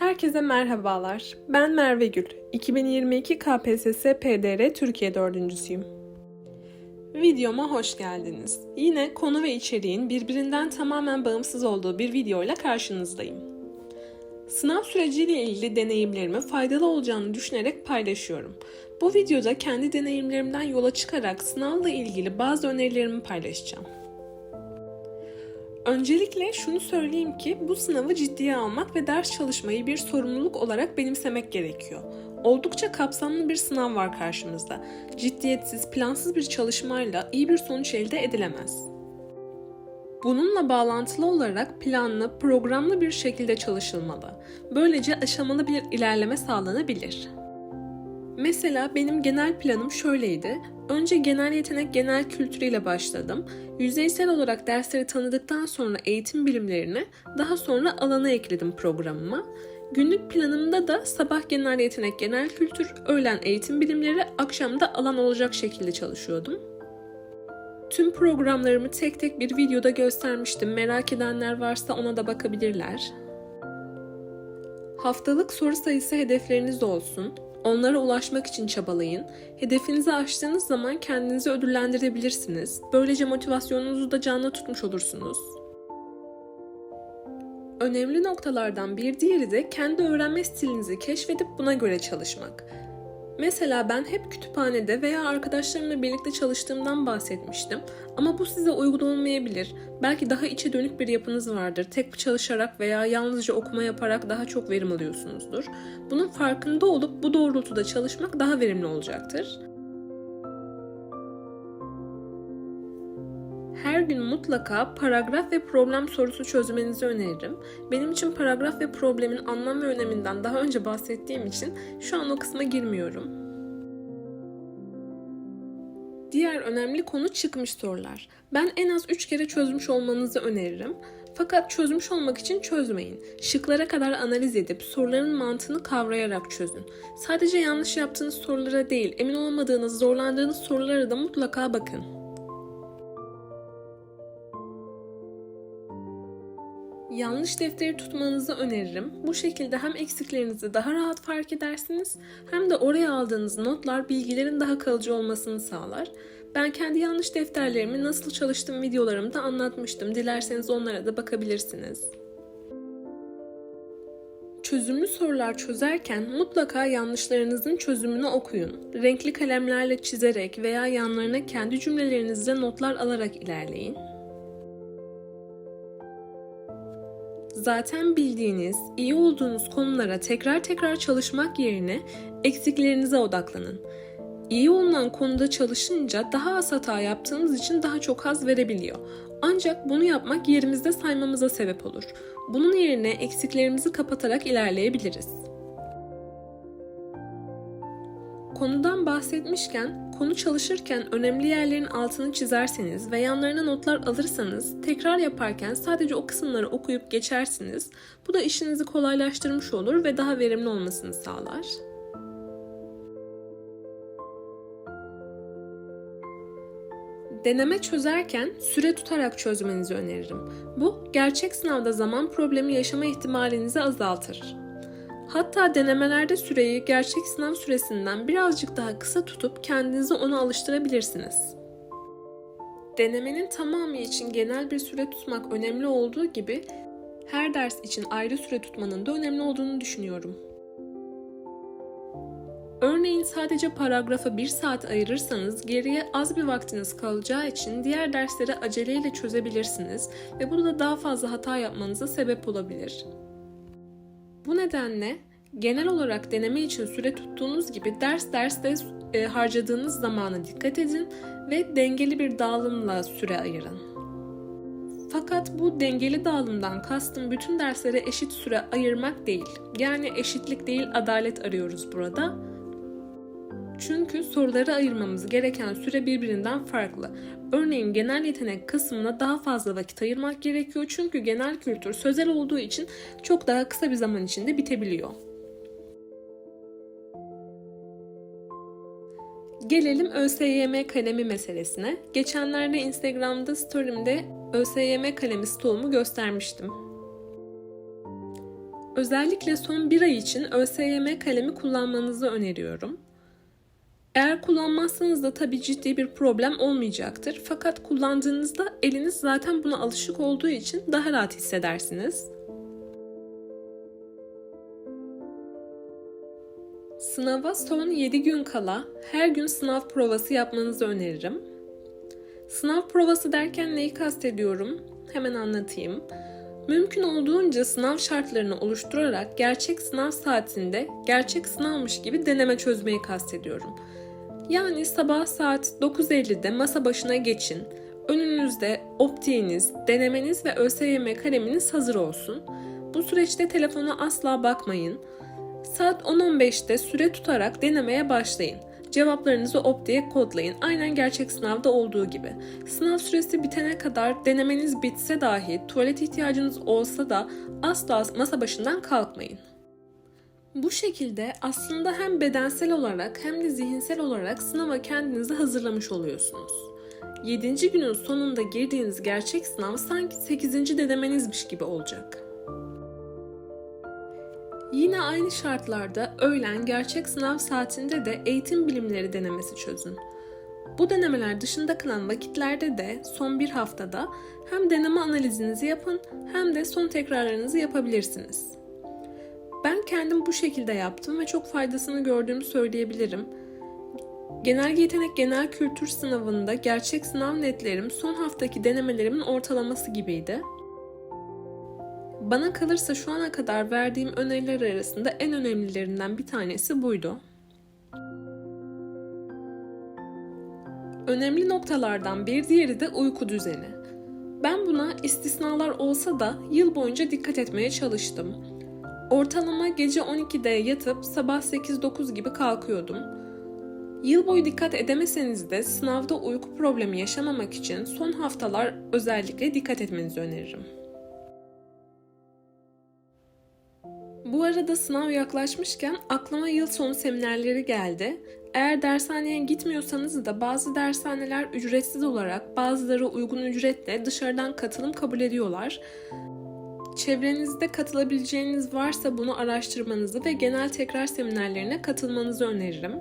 Herkese merhabalar. Ben Merve Gül. 2022 KPSS PDR Türkiye dördüncüsüyüm. Videoma hoş geldiniz. Yine konu ve içeriğin birbirinden tamamen bağımsız olduğu bir videoyla karşınızdayım. Sınav süreciyle ilgili deneyimlerimi faydalı olacağını düşünerek paylaşıyorum. Bu videoda kendi deneyimlerimden yola çıkarak sınavla ilgili bazı önerilerimi paylaşacağım. Öncelikle şunu söyleyeyim ki bu sınavı ciddiye almak ve ders çalışmayı bir sorumluluk olarak benimsemek gerekiyor. Oldukça kapsamlı bir sınav var karşımızda. Ciddiyetsiz, plansız bir çalışmayla iyi bir sonuç elde edilemez. Bununla bağlantılı olarak planlı, programlı bir şekilde çalışılmalı. Böylece aşamalı bir ilerleme sağlanabilir. Mesela benim genel planım şöyleydi. Önce genel yetenek genel kültürüyle başladım. Yüzeysel olarak dersleri tanıdıktan sonra eğitim bilimlerini, daha sonra alana ekledim programıma. Günlük planımda da sabah genel yetenek genel kültür, öğlen eğitim bilimleri, akşamda alan olacak şekilde çalışıyordum. Tüm programlarımı tek tek bir videoda göstermiştim. Merak edenler varsa ona da bakabilirler. Haftalık soru sayısı hedefleriniz olsun. Onlara ulaşmak için çabalayın. Hedefinizi aştığınız zaman kendinizi ödüllendirebilirsiniz. Böylece motivasyonunuzu da canlı tutmuş olursunuz. Önemli noktalardan bir diğeri de kendi öğrenme stilinizi keşfedip buna göre çalışmak. Mesela ben hep kütüphanede veya arkadaşlarımla birlikte çalıştığımdan bahsetmiştim. Ama bu size uygun olmayabilir. Belki daha içe dönük bir yapınız vardır. Tek çalışarak veya yalnızca okuma yaparak daha çok verim alıyorsunuzdur. Bunun farkında olup bu doğrultuda çalışmak daha verimli olacaktır. Her gün mutlaka paragraf ve problem sorusu çözmenizi öneririm. Benim için paragraf ve problemin anlam ve öneminden daha önce bahsettiğim için şu an o kısma girmiyorum. Diğer önemli konu çıkmış sorular. Ben en az 3 kere çözmüş olmanızı öneririm. Fakat çözmüş olmak için çözmeyin. Şıklara kadar analiz edip soruların mantığını kavrayarak çözün. Sadece yanlış yaptığınız sorulara değil, emin olmadığınız, zorlandığınız sorulara da mutlaka bakın. Yanlış defteri tutmanızı öneririm. Bu şekilde hem eksiklerinizi daha rahat fark edersiniz hem de oraya aldığınız notlar bilgilerin daha kalıcı olmasını sağlar. Ben kendi yanlış defterlerimi nasıl çalıştığım videolarımda anlatmıştım. Dilerseniz onlara da bakabilirsiniz. Çözümlü sorular çözerken mutlaka yanlışlarınızın çözümünü okuyun. Renkli kalemlerle çizerek veya yanlarına kendi cümlelerinizde notlar alarak ilerleyin. Zaten bildiğiniz, iyi olduğunuz konulara tekrar tekrar çalışmak yerine eksiklerinize odaklanın. İyi olunan konuda çalışınca daha az hata yaptığımız için daha çok haz verebiliyor. Ancak bunu yapmak yerimizde saymamıza sebep olur. Bunun yerine eksiklerimizi kapatarak ilerleyebiliriz. Konudan bahsetmişken, konu çalışırken önemli yerlerin altını çizerseniz ve yanlarına notlar alırsanız tekrar yaparken sadece o kısımları okuyup geçersiniz. Bu da işinizi kolaylaştırmış olur ve daha verimli olmasını sağlar. Deneme çözerken süre tutarak çözmenizi öneririm. Bu gerçek sınavda zaman problemi yaşama ihtimalinizi azaltır. Hatta denemelerde süreyi gerçek sınav süresinden birazcık daha kısa tutup kendinizi ona alıştırabilirsiniz. Denemenin tamamı için genel bir süre tutmak önemli olduğu gibi her ders için ayrı süre tutmanın da önemli olduğunu düşünüyorum. Örneğin sadece paragrafa bir saat ayırırsanız geriye az bir vaktiniz kalacağı için diğer dersleri aceleyle çözebilirsiniz ve bu da daha fazla hata yapmanıza sebep olabilir. Bu nedenle genel olarak deneme için süre tuttuğunuz gibi ders derste e, harcadığınız zamana dikkat edin ve dengeli bir dağılımla süre ayırın. Fakat bu dengeli dağılımdan kastım bütün derslere eşit süre ayırmak değil. Yani eşitlik değil adalet arıyoruz burada. Çünkü soruları ayırmamız gereken süre birbirinden farklı. Örneğin genel yetenek kısmına daha fazla vakit ayırmak gerekiyor çünkü genel kültür sözel olduğu için çok daha kısa bir zaman içinde bitebiliyor. Gelelim ÖSYM kalemi meselesine. Geçenlerde Instagram'da story'imde ÖSYM kalemi stoğumu göstermiştim. Özellikle son bir ay için ÖSYM kalemi kullanmanızı öneriyorum. Eğer kullanmazsanız da tabii ciddi bir problem olmayacaktır. Fakat kullandığınızda eliniz zaten buna alışık olduğu için daha rahat hissedersiniz. Sınava son 7 gün kala her gün sınav provası yapmanızı öneririm. Sınav provası derken neyi kastediyorum? Hemen anlatayım. Mümkün olduğunca sınav şartlarını oluşturarak gerçek sınav saatinde gerçek sınavmış gibi deneme çözmeyi kastediyorum. Yani sabah saat 9.50'de masa başına geçin. Önünüzde optiğiniz, denemeniz ve ÖSYM kaleminiz hazır olsun. Bu süreçte telefona asla bakmayın. Saat 10.15'te süre tutarak denemeye başlayın. Cevaplarınızı optiye kodlayın. Aynen gerçek sınavda olduğu gibi. Sınav süresi bitene kadar denemeniz bitse dahi tuvalet ihtiyacınız olsa da asla masa başından kalkmayın. Bu şekilde aslında hem bedensel olarak hem de zihinsel olarak sınava kendinizi hazırlamış oluyorsunuz. 7. günün sonunda girdiğiniz gerçek sınav sanki 8. denemenizmiş gibi olacak. Yine aynı şartlarda öğlen gerçek sınav saatinde de eğitim bilimleri denemesi çözün. Bu denemeler dışında kalan vakitlerde de son bir haftada hem deneme analizinizi yapın hem de son tekrarlarınızı yapabilirsiniz. Ben kendim bu şekilde yaptım ve çok faydasını gördüğümü söyleyebilirim. Genel yetenek genel kültür sınavında gerçek sınav netlerim son haftaki denemelerimin ortalaması gibiydi. Bana kalırsa şu ana kadar verdiğim öneriler arasında en önemlilerinden bir tanesi buydu. Önemli noktalardan bir diğeri de uyku düzeni. Ben buna istisnalar olsa da yıl boyunca dikkat etmeye çalıştım. Ortalama gece 12'de yatıp sabah 8-9 gibi kalkıyordum. Yıl boyu dikkat edemeseniz de sınavda uyku problemi yaşamamak için son haftalar özellikle dikkat etmenizi öneririm. Bu arada sınav yaklaşmışken aklıma yıl sonu seminerleri geldi. Eğer dershaneye gitmiyorsanız da bazı dershaneler ücretsiz olarak bazıları uygun ücretle dışarıdan katılım kabul ediyorlar. Çevrenizde katılabileceğiniz varsa bunu araştırmanızı ve genel tekrar seminerlerine katılmanızı öneririm.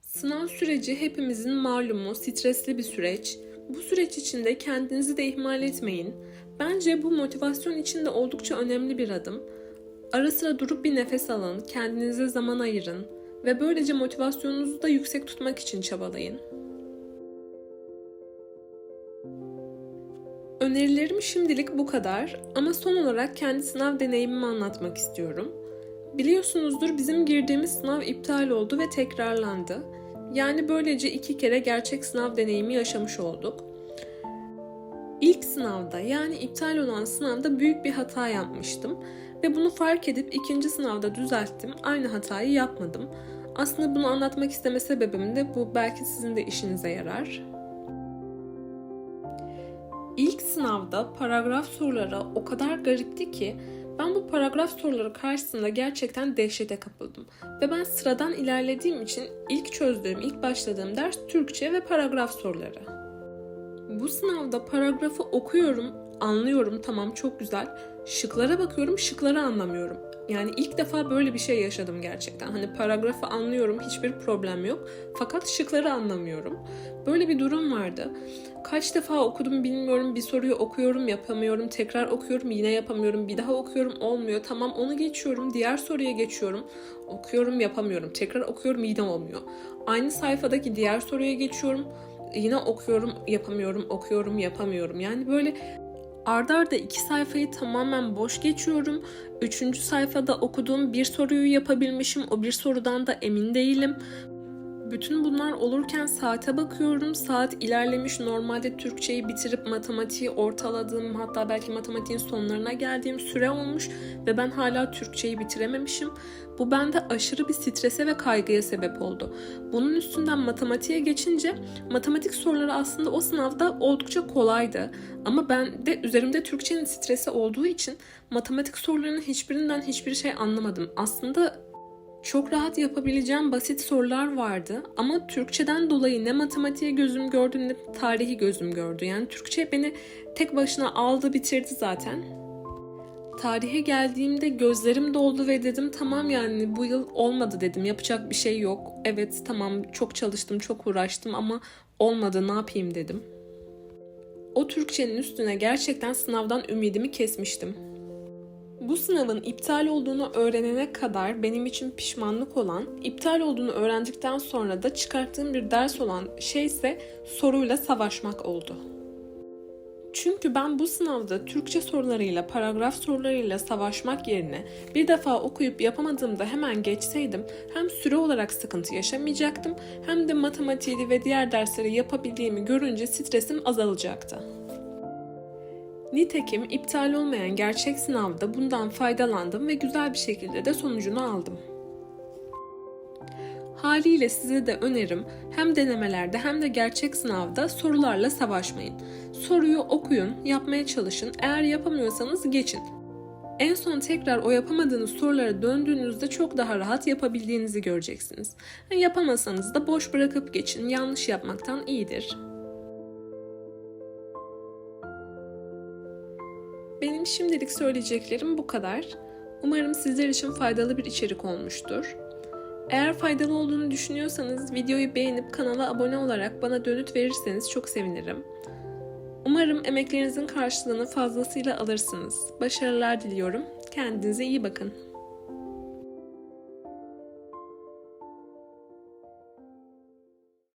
Sınav süreci hepimizin malumu stresli bir süreç. Bu süreç içinde kendinizi de ihmal etmeyin. Bence bu motivasyon için de oldukça önemli bir adım. Ara sıra durup bir nefes alın, kendinize zaman ayırın ve böylece motivasyonunuzu da yüksek tutmak için çabalayın. Önerilerim şimdilik bu kadar ama son olarak kendi sınav deneyimimi anlatmak istiyorum. Biliyorsunuzdur bizim girdiğimiz sınav iptal oldu ve tekrarlandı. Yani böylece iki kere gerçek sınav deneyimi yaşamış olduk. İlk sınavda yani iptal olan sınavda büyük bir hata yapmıştım ve bunu fark edip ikinci sınavda düzelttim. Aynı hatayı yapmadım. Aslında bunu anlatmak isteme sebebim de bu belki sizin de işinize yarar. İlk sınavda paragraf soruları o kadar garipti ki ben bu paragraf soruları karşısında gerçekten dehşete kapıldım. Ve ben sıradan ilerlediğim için ilk çözdüğüm, ilk başladığım ders Türkçe ve paragraf soruları. Bu sınavda paragrafı okuyorum, anlıyorum tamam çok güzel. Şıklara bakıyorum, şıkları anlamıyorum. Yani ilk defa böyle bir şey yaşadım gerçekten. Hani paragrafı anlıyorum, hiçbir problem yok. Fakat şıkları anlamıyorum. Böyle bir durum vardı. Kaç defa okudum bilmiyorum. Bir soruyu okuyorum, yapamıyorum. Tekrar okuyorum, yine yapamıyorum. Bir daha okuyorum, olmuyor. Tamam onu geçiyorum. Diğer soruya geçiyorum. Okuyorum, yapamıyorum. Tekrar okuyorum, yine olmuyor. Aynı sayfadaki diğer soruya geçiyorum. Yine okuyorum, yapamıyorum, okuyorum, yapamıyorum. Yani böyle Arda arda iki sayfayı tamamen boş geçiyorum. Üçüncü sayfada okuduğum bir soruyu yapabilmişim. O bir sorudan da emin değilim. Bütün bunlar olurken saate bakıyorum. Saat ilerlemiş. Normalde Türkçeyi bitirip matematiği ortaladığım hatta belki matematiğin sonlarına geldiğim süre olmuş ve ben hala Türkçeyi bitirememişim. Bu bende aşırı bir strese ve kaygıya sebep oldu. Bunun üstünden matematiğe geçince matematik soruları aslında o sınavda oldukça kolaydı. Ama ben de üzerimde Türkçenin stresi olduğu için matematik sorularının hiçbirinden hiçbir şey anlamadım. Aslında çok rahat yapabileceğim basit sorular vardı ama Türkçeden dolayı ne matematiğe gözüm gördü ne tarihi gözüm gördü. Yani Türkçe beni tek başına aldı bitirdi zaten. Tarihe geldiğimde gözlerim doldu ve dedim tamam yani bu yıl olmadı dedim. Yapacak bir şey yok. Evet tamam çok çalıştım, çok uğraştım ama olmadı ne yapayım dedim. O Türkçenin üstüne gerçekten sınavdan ümidimi kesmiştim. Bu sınavın iptal olduğunu öğrenene kadar benim için pişmanlık olan, iptal olduğunu öğrendikten sonra da çıkarttığım bir ders olan şey ise soruyla savaşmak oldu. Çünkü ben bu sınavda Türkçe sorularıyla, paragraf sorularıyla savaşmak yerine bir defa okuyup yapamadığımda hemen geçseydim hem süre olarak sıkıntı yaşamayacaktım hem de matematiği ve diğer dersleri yapabildiğimi görünce stresim azalacaktı. Nitekim iptal olmayan gerçek sınavda bundan faydalandım ve güzel bir şekilde de sonucunu aldım. Haliyle size de önerim hem denemelerde hem de gerçek sınavda sorularla savaşmayın. Soruyu okuyun, yapmaya çalışın. Eğer yapamıyorsanız geçin. En son tekrar o yapamadığınız sorulara döndüğünüzde çok daha rahat yapabildiğinizi göreceksiniz. Yapamasanız da boş bırakıp geçin. Yanlış yapmaktan iyidir. Benim şimdilik söyleyeceklerim bu kadar. Umarım sizler için faydalı bir içerik olmuştur. Eğer faydalı olduğunu düşünüyorsanız videoyu beğenip kanala abone olarak bana dönüt verirseniz çok sevinirim. Umarım emeklerinizin karşılığını fazlasıyla alırsınız. Başarılar diliyorum. Kendinize iyi bakın.